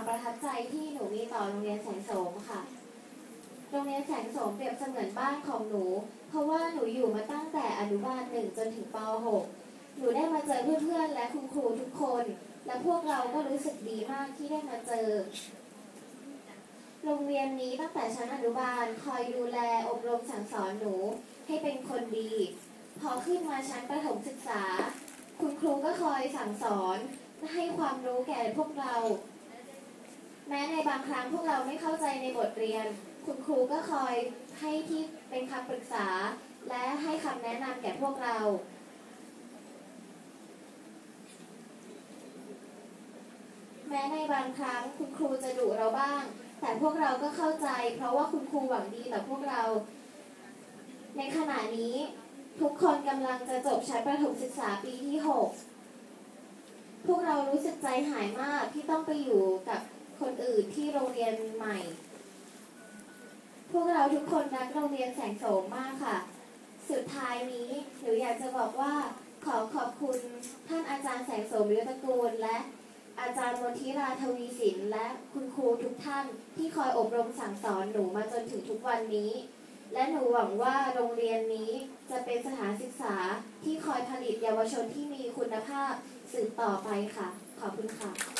ความประทับใจที่หนูมีต่อโรงเรียนแสงโสมค่ะ โรงเรียนแสงโสมเปรียบเสมือนบ้านของหนู เพราะว่าหนูอยู่มาตั้งแต่อนุบาลหนึ่งจนถึงป .6 หนูได้มาเจอเพื่อนๆและคุณครูทุกคน และพวกเราก็รู้สึกดีมากที่ได้มาเจอ โรงเรียนนี้ตั้งแต่ชั้นอนุบาลคอยดูแลอบรมสั่งสอนหนูให้เป็นคนดี พอขึ้นมาชั้นประถมศึกษา คุณครูก็คอยสั่งสอนให้ความรู้แก่พวกเรา แม้ในบางครั้งพวกเราไม่เข้าใจในบทเรียน คุณครูก็คอยให้ที่เป็นคำปรึกษา และให้คำแนะนำแก่พวกเรา แม้ในบางครั้งคุณครูจะดุเราบ้าง แต่พวกเราก็เข้าใจ เพราะว่าคุณครูหวังดีต่อพวกเรา ในขณะนี้ทุกคนกำลังจะจบชั้นประถมศึกษาปีที่ 6 พวกเรารู้สึกใจหายมากที่ต้องไปอยู่กับ อื่นที่โรงเรียนใหม่ พวกเราทุกคนรักโรงเรียนแสงโสมมากค่ะ สุดท้ายนี้หนูอยากจะบอกว่าขอขอบคุณท่านอาจารย์แสงโสมยุทธกูล และอาจารย์มนทิราทวีสินและคุณครูทุกท่านที่คอยอบรมสั่งสอนหนูมาจนถึงทุกวันนี้ และหนูหวังว่าโรงเรียนนี้จะเป็นสถานศึกษาที่คอยผลิตเยาวชนที่มีคุณภาพสืบต่อไปค่ะ ขอบคุณค่ะ